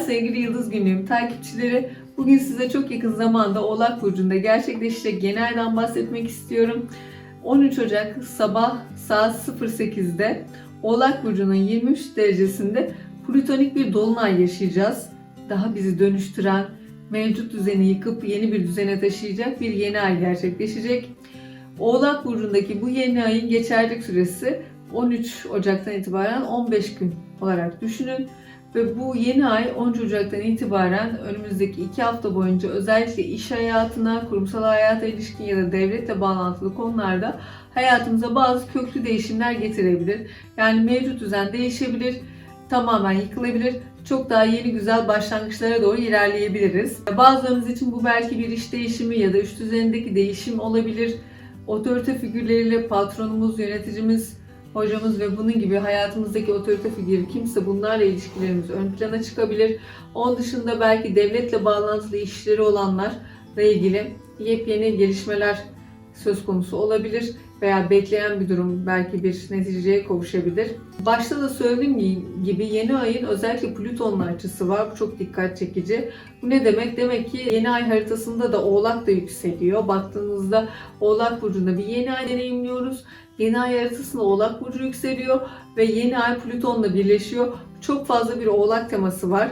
sevgili Yıldız Günlüğüm takipçileri. Bugün size çok yakın zamanda Oğlak Burcu'nda gerçekleşecek genelden bahsetmek istiyorum. 13 Ocak sabah saat 08'de Oğlak Burcu'nun 23 derecesinde plütonik bir dolunay yaşayacağız. Daha bizi dönüştüren, mevcut düzeni yıkıp yeni bir düzene taşıyacak bir yeni ay gerçekleşecek. Oğlak Burcu'ndaki bu yeni ayın geçerlik süresi 13 Ocak'tan itibaren 15 gün olarak düşünün. Ve bu yeni ay 13 Ocak'tan itibaren önümüzdeki 2 hafta boyunca özellikle iş hayatına, kurumsal hayata ilişkin ya da devletle bağlantılı konularda hayatımıza bazı köklü değişimler getirebilir. Yani mevcut düzen değişebilir, tamamen yıkılabilir. Çok daha yeni güzel başlangıçlara doğru ilerleyebiliriz. Bazılarımız için bu belki bir iş değişimi ya da üst düzenindeki değişim olabilir. Otorite figürleriyle patronumuz, yöneticimiz, hocamız ve bunun gibi hayatımızdaki otorite figürü kimse bunlarla ilişkilerimiz ön plana çıkabilir. Onun dışında belki devletle bağlantılı işleri olanlarla ilgili yepyeni gelişmeler söz konusu olabilir veya bekleyen bir durum belki bir neticeye kavuşabilir. Başta da söylediğim gibi yeni ayın özellikle Plüton'la açısı var. Bu çok dikkat çekici. Bu ne demek? Demek ki yeni ay haritasında da Oğlak da yükseliyor. Baktığınızda Oğlak Burcu'nda bir yeni ay deneyimliyoruz. Yeni ay haritasında Oğlak Burcu yükseliyor ve yeni ay Plüton'la birleşiyor. Çok fazla bir Oğlak teması var.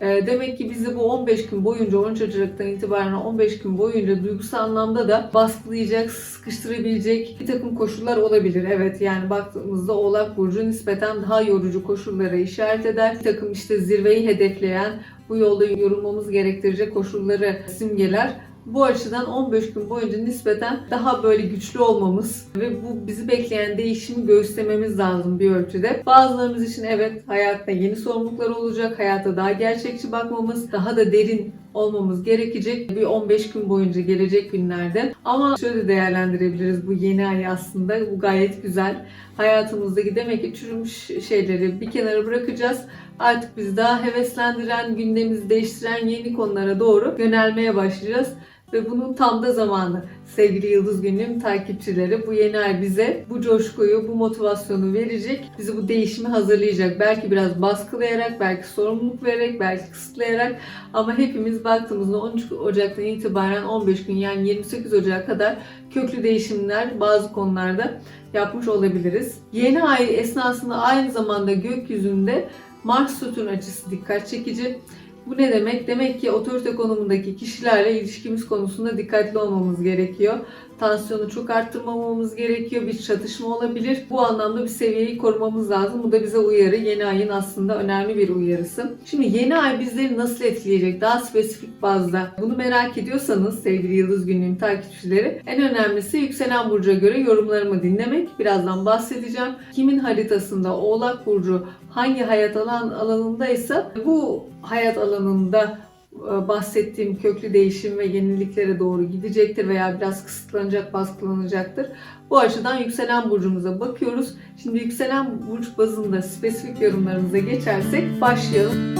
Ee, Demek ki bizi bu 15 gün boyunca 13 Ocak'tan itibaren 15 gün boyunca duygusal anlamda da baskılayacak, sıkıştırabilecek bir takım koşullar olabilir. Evet yani baktığımızda Oğlak Burcu nispeten daha yorucu koşullara işaret eder. Bir takım işte zirveyi hedefleyen, bu yolda yorulmamız gerektirecek koşulları simgeler. Bu açıdan 15 gün boyunca nispeten daha böyle güçlü olmamız ve bu bizi bekleyen değişimi göğüslememiz lazım bir ölçüde. Bazılarımız için evet hayatta yeni sorumluluklar olacak, hayata daha gerçekçi bakmamız, daha da derin olmamız gerekecek bir 15 gün boyunca gelecek günlerde. Ama şöyle değerlendirebiliriz bu yeni ay aslında bu gayet güzel. Hayatımızdaki demek ki çürümüş şeyleri bir kenara bırakacağız. Artık biz daha heveslendiren, gündemimizi değiştiren yeni konulara doğru yönelmeye başlayacağız. Ve bunun tam da zamanı. Sevgili Yıldız Günlüğüm takipçileri bu yeni ay bize bu coşkuyu, bu motivasyonu verecek. Bizi bu değişimi hazırlayacak. Belki biraz baskılayarak, belki sorumluluk vererek, belki kısıtlayarak. Ama hepimiz baktığımızda 13 Ocak'tan itibaren 15 gün yani 28 Ocak'a kadar köklü değişimler bazı konularda yapmış olabiliriz. Yeni ay esnasında aynı zamanda gökyüzünde Mars Satürn açısı dikkat çekici. Bu ne demek? Demek ki otorite konumundaki kişilerle ilişkimiz konusunda dikkatli olmamız gerekiyor. Tansiyonu çok arttırmamamız gerekiyor. Bir çatışma olabilir. Bu anlamda bir seviyeyi korumamız lazım. Bu da bize uyarı. Yeni ayın aslında önemli bir uyarısı. Şimdi yeni ay bizleri nasıl etkileyecek? Daha spesifik bazda. Bunu merak ediyorsanız sevgili Yıldız Günlüğüm takipçileri en önemlisi yükselen burca göre yorumlarımı dinlemek. Birazdan bahsedeceğim. Kimin haritasında Oğlak Burcu hangi hayat alan alanındaysa bu hayat alanında e, bahsettiğim köklü değişim ve yeniliklere doğru gidecektir veya biraz kısıtlanacak, baskılanacaktır. Bu açıdan yükselen burcumuza bakıyoruz. Şimdi yükselen burç bazında spesifik yorumlarımıza geçersek başlayalım.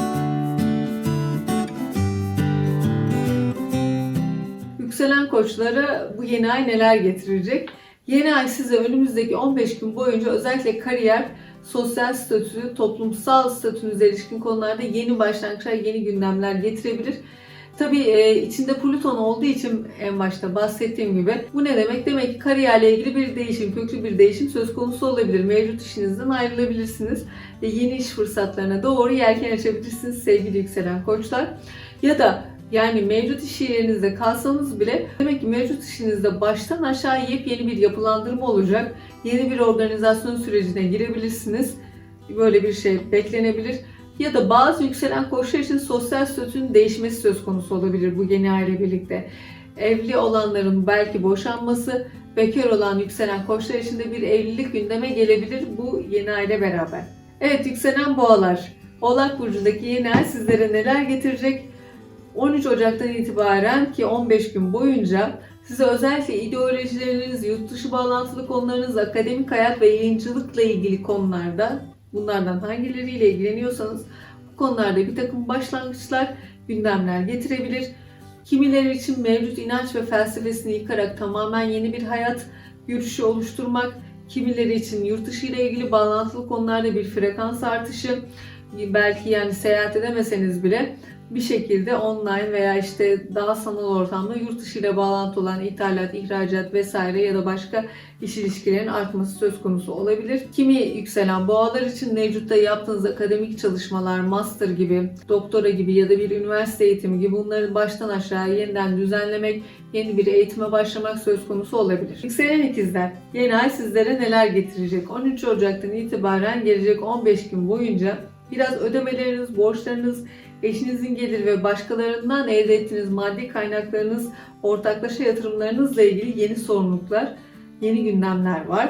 Yükselen koçlara bu yeni ay neler getirecek? Yeni ay size önümüzdeki 15 gün boyunca özellikle kariyer, sosyal statü, toplumsal statünüze ilişkin konularda yeni başlangıçlar, yeni gündemler getirebilir. Tabii e, içinde Plüton olduğu için en başta bahsettiğim gibi bu ne demek? Demek ki kariyerle ilgili bir değişim, köklü bir değişim söz konusu olabilir. Mevcut işinizden ayrılabilirsiniz ve yeni iş fırsatlarına doğru yelken açabilirsiniz sevgili yükselen koçlar. Ya da yani mevcut iş yerinizde kalsanız bile demek ki mevcut işinizde baştan aşağı yepyeni bir yapılandırma olacak. Yeni bir organizasyon sürecine girebilirsiniz. Böyle bir şey beklenebilir. Ya da bazı yükselen koçlar için sosyal statünün değişmesi söz konusu olabilir bu yeni aile birlikte. Evli olanların belki boşanması, bekar olan yükselen koçlar için de bir evlilik gündeme gelebilir bu yeni aile beraber. Evet yükselen boğalar. Oğlak Burcu'ndaki yeni ay sizlere neler getirecek? 13 Ocak'tan itibaren ki 15 gün boyunca size özellikle ideolojileriniz, yurt dışı bağlantılı konularınız, akademik hayat ve yayıncılıkla ilgili konularda bunlardan hangileriyle ilgileniyorsanız bu konularda bir takım başlangıçlar, gündemler getirebilir. Kimileri için mevcut inanç ve felsefesini yıkarak tamamen yeni bir hayat görüşü oluşturmak, kimileri için yurt dışı ile ilgili bağlantılı konularda bir frekans artışı, belki yani seyahat edemeseniz bile bir şekilde online veya işte daha sanal ortamda yurt dışı ile bağlantı olan ithalat, ihracat vesaire ya da başka iş ilişkilerin artması söz konusu olabilir. Kimi yükselen boğalar için mevcutta yaptığınız akademik çalışmalar, master gibi, doktora gibi ya da bir üniversite eğitimi gibi bunları baştan aşağı yeniden düzenlemek, yeni bir eğitime başlamak söz konusu olabilir. Yükselen ikizler, yeni ay sizlere neler getirecek? 13 Ocak'tan itibaren gelecek 15 gün boyunca biraz ödemeleriniz, borçlarınız, eşinizin gelir ve başkalarından elde ettiğiniz maddi kaynaklarınız, ortaklaşa yatırımlarınızla ilgili yeni sorumluluklar, yeni gündemler var.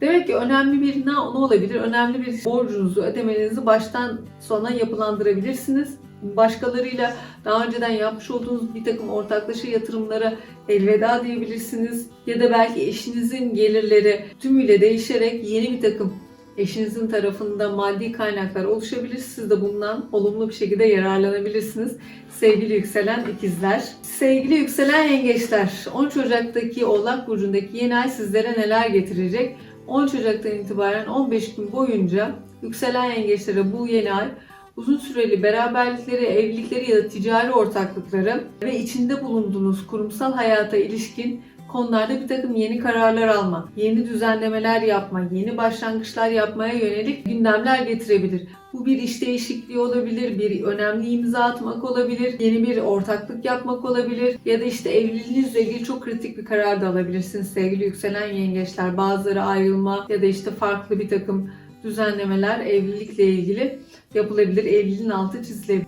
Demek ki önemli bir ne, olabilir? Önemli bir borcunuzu, ödemenizi baştan sona yapılandırabilirsiniz. Başkalarıyla daha önceden yapmış olduğunuz bir takım ortaklaşa yatırımlara elveda diyebilirsiniz. Ya da belki eşinizin gelirleri tümüyle değişerek yeni bir takım eşinizin tarafında maddi kaynaklar oluşabilir. Siz de bundan olumlu bir şekilde yararlanabilirsiniz. Sevgili yükselen ikizler. Sevgili yükselen yengeçler. 13 Ocak'taki Oğlak Burcu'ndaki yeni ay sizlere neler getirecek? 13 Ocak'tan itibaren 15 gün boyunca yükselen yengeçlere bu yeni ay uzun süreli beraberlikleri, evlilikleri ya da ticari ortaklıkları ve içinde bulunduğunuz kurumsal hayata ilişkin konularda bir takım yeni kararlar alma, yeni düzenlemeler yapma, yeni başlangıçlar yapmaya yönelik gündemler getirebilir. Bu bir iş değişikliği olabilir, bir önemli imza atmak olabilir, yeni bir ortaklık yapmak olabilir ya da işte evliliğinizle ilgili çok kritik bir karar da alabilirsiniz sevgili yükselen yengeçler. Bazıları ayrılma ya da işte farklı bir takım düzenlemeler evlilikle ilgili yapılabilir, evliliğin altı çizilebilir.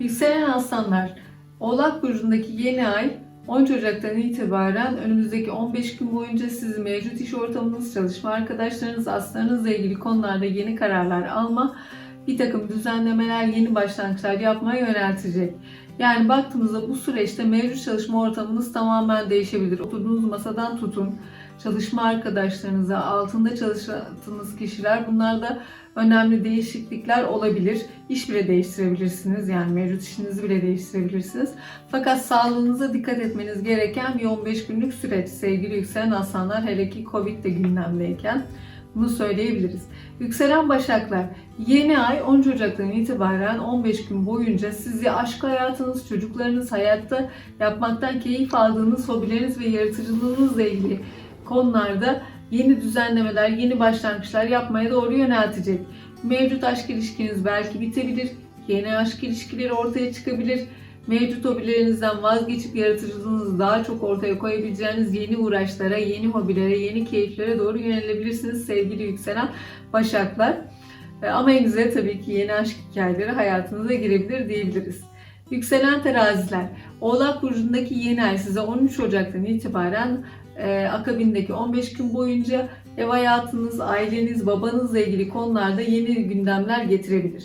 Yükselen aslanlar, Oğlak Burcu'ndaki yeni ay 13 Ocak'tan itibaren önümüzdeki 15 gün boyunca sizi mevcut iş ortamınız, çalışma arkadaşlarınız, aslarınızla ilgili konularda yeni kararlar alma, bir takım düzenlemeler, yeni başlangıçlar yapmaya yöneltecek. Yani baktığımızda bu süreçte mevcut çalışma ortamınız tamamen değişebilir. Oturduğunuz masadan tutun, çalışma arkadaşlarınıza, altında çalıştığınız kişiler bunlarda önemli değişiklikler olabilir. İş bile değiştirebilirsiniz. Yani mevcut işinizi bile değiştirebilirsiniz. Fakat sağlığınıza dikkat etmeniz gereken bir 15 günlük süreç sevgili yükselen aslanlar hele ki Covid de gündemdeyken bunu söyleyebiliriz. Yükselen Başaklar, yeni ay 13 Ocak'tan itibaren 15 gün boyunca sizi aşk hayatınız, çocuklarınız, hayatta yapmaktan keyif aldığınız hobileriniz ve yaratıcılığınızla ilgili konularda yeni düzenlemeler, yeni başlangıçlar yapmaya doğru yöneltecek. Mevcut aşk ilişkiniz belki bitebilir, yeni aşk ilişkileri ortaya çıkabilir. Mevcut hobilerinizden vazgeçip yaratıcılığınızı daha çok ortaya koyabileceğiniz yeni uğraşlara, yeni hobilere, yeni keyiflere doğru yönelebilirsiniz sevgili yükselen başaklar. Ama en güzel tabii ki yeni aşk hikayeleri hayatınıza girebilir diyebiliriz. Yükselen teraziler. Oğlak Burcu'ndaki yeni ay size 13 Ocak'tan itibaren e, akabindeki 15 gün boyunca ev hayatınız, aileniz, babanızla ilgili konularda yeni gündemler getirebilir.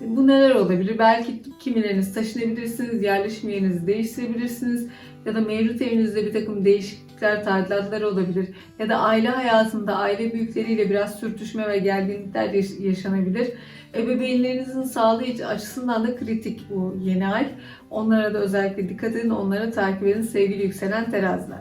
Bu neler olabilir? Belki kimileriniz taşınabilirsiniz, yerleşim yerinizi değiştirebilirsiniz ya da mevcut evinizde bir takım değişiklikler, tadilatlar olabilir ya da aile hayatında aile büyükleriyle biraz sürtüşme ve gerginlikler yaş- yaşanabilir. Ebeveynlerinizin sağlığı açısından da kritik bu yeni ay. Onlara da özellikle dikkat edin, onları takip edin sevgili yükselen teraziler.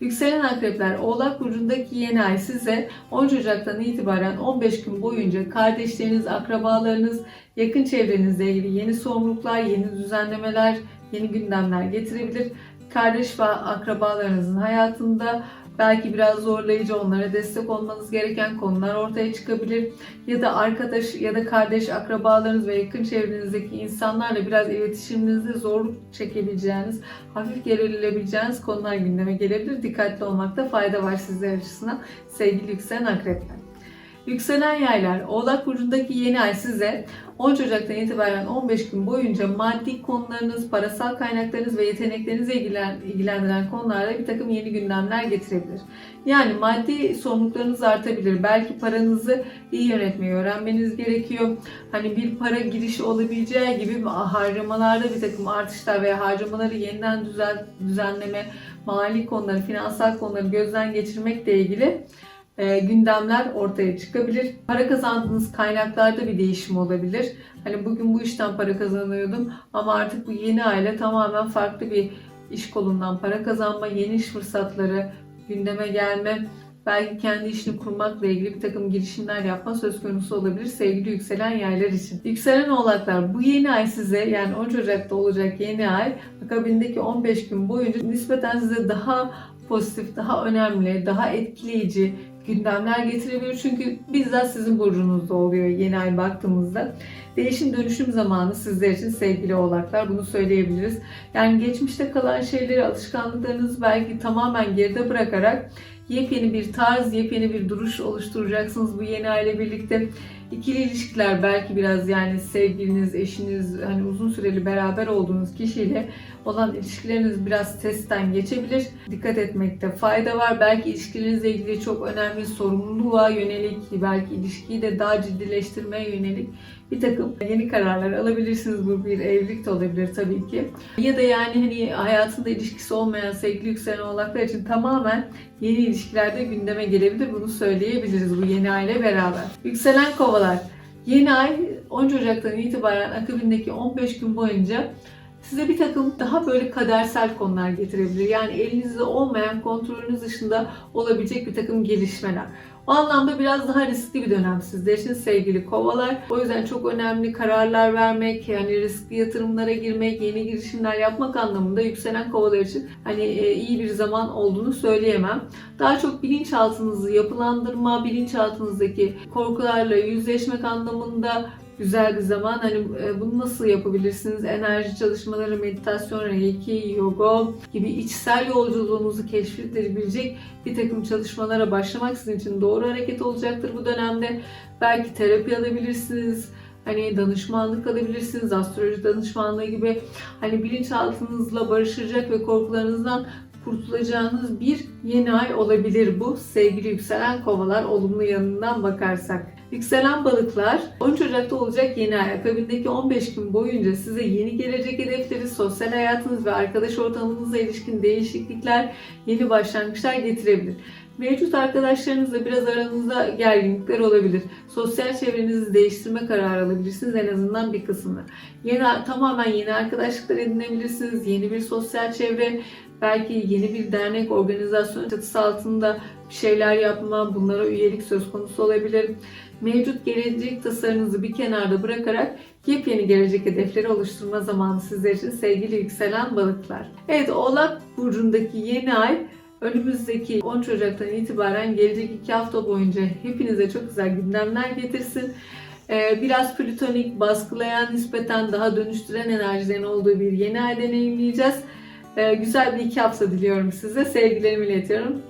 Yükselen akrepler Oğlak Burcu'ndaki yeni ay size 13 Ocak'tan itibaren 15 gün boyunca kardeşleriniz, akrabalarınız, yakın çevrenizle ilgili yeni sorumluluklar, yeni düzenlemeler, yeni gündemler getirebilir. Kardeş ve akrabalarınızın hayatında belki biraz zorlayıcı onlara destek olmanız gereken konular ortaya çıkabilir. Ya da arkadaş ya da kardeş akrabalarınız ve yakın çevrenizdeki insanlarla biraz iletişiminizde zorluk çekebileceğiniz, hafif gerilebileceğiniz konular gündeme gelebilir. Dikkatli olmakta fayda var sizler açısından sevgili yükselen akrepler. Yükselen yaylar, Oğlak Burcu'ndaki yeni ay size 13 Ocak'tan itibaren 15 gün boyunca maddi konularınız, parasal kaynaklarınız ve yeteneklerinizle ilgilen- ilgilendiren konularda bir takım yeni gündemler getirebilir. Yani maddi sorumluluklarınız artabilir. Belki paranızı iyi yönetmeyi öğrenmeniz gerekiyor. Hani bir para girişi olabileceği gibi harcamalarda bir takım artışlar veya harcamaları yeniden düzen, düzenleme, mali konuları, finansal konuları gözden geçirmekle ilgili e, gündemler ortaya çıkabilir. Para kazandığınız kaynaklarda bir değişim olabilir. Hani bugün bu işten para kazanıyordum ama artık bu yeni aile tamamen farklı bir iş kolundan para kazanma, yeni iş fırsatları gündeme gelme, belki kendi işini kurmakla ilgili bir takım girişimler yapma söz konusu olabilir sevgili yükselen yaylar için. Yükselen oğlaklar bu yeni ay size yani 13 Ocak'ta olacak yeni ay akabindeki 15 gün boyunca nispeten size daha pozitif, daha önemli, daha etkileyici gündemler getirebilir. Çünkü bizzat sizin burcunuzda oluyor yeni ay baktığımızda. Değişim dönüşüm zamanı sizler için sevgili oğlaklar bunu söyleyebiliriz. Yani geçmişte kalan şeyleri, alışkanlıklarınızı belki tamamen geride bırakarak yepyeni bir tarz, yepyeni bir duruş oluşturacaksınız bu yeni aile birlikte. İkili ilişkiler belki biraz yani sevgiliniz, eşiniz, hani uzun süreli beraber olduğunuz kişiyle olan ilişkileriniz biraz testten geçebilir. Dikkat etmekte fayda var. Belki ilişkilerinizle ilgili çok önemli sorumluluğa yönelik, belki ilişkiyi de daha ciddileştirmeye yönelik bir takım yeni kararlar alabilirsiniz. Bu bir evlilik de olabilir tabii ki. Ya da yani hani hayatında ilişkisi olmayan sevgili yükselen oğlaklar için tamamen yeni ilişkilerde gündeme gelebilir. Bunu söyleyebiliriz bu yeni aile beraber. Yükselen kovalar. Yeni ay 13 Ocak'tan itibaren akabindeki 15 gün boyunca size bir takım daha böyle kadersel konular getirebilir. Yani elinizde olmayan kontrolünüz dışında olabilecek bir takım gelişmeler. O anlamda biraz daha riskli bir dönem sizler için sevgili kovalar. O yüzden çok önemli kararlar vermek, yani riskli yatırımlara girmek, yeni girişimler yapmak anlamında yükselen kovalar için hani e, iyi bir zaman olduğunu söyleyemem. Daha çok bilinçaltınızı yapılandırma, bilinçaltınızdaki korkularla yüzleşmek anlamında güzel bir zaman. Hani e, bunu nasıl yapabilirsiniz? Enerji çalışmaları, meditasyon, reiki, yoga gibi içsel yolculuğunuzu keşfedebilecek bir takım çalışmalara başlamak sizin için doğru hareket olacaktır bu dönemde. Belki terapi alabilirsiniz. Hani danışmanlık alabilirsiniz, astroloji danışmanlığı gibi hani bilinçaltınızla barışacak ve korkularınızdan kurtulacağınız bir yeni ay olabilir bu. Sevgili yükselen kovalar olumlu yanından bakarsak. Yükselen balıklar 13 Ocak'ta olacak yeni ay akabindeki 15 gün boyunca size yeni gelecek hedefleri, sosyal hayatınız ve arkadaş ortamınızla ilişkin değişiklikler, yeni başlangıçlar getirebilir. Mevcut arkadaşlarınızla biraz aranızda gerginlikler olabilir. Sosyal çevrenizi değiştirme kararı alabilirsiniz en azından bir kısmını. Yeni, tamamen yeni arkadaşlıklar edinebilirsiniz. Yeni bir sosyal çevre, belki yeni bir dernek, organizasyon çatısı altında bir şeyler yapma, bunlara üyelik söz konusu olabilir. Mevcut gelecek tasarınızı bir kenarda bırakarak yepyeni gelecek hedefleri oluşturma zamanı sizler için sevgili yükselen balıklar. Evet Oğlak Burcu'ndaki yeni ay önümüzdeki 13 Ocak'tan itibaren gelecek iki hafta boyunca hepinize çok güzel gündemler getirsin. Ee, Biraz plütonik, baskılayan, nispeten daha dönüştüren enerjilerin olduğu bir yeni ay deneyimleyeceğiz. Ee, Güzel bir iki hafta diliyorum size. Sevgilerimi iletiyorum.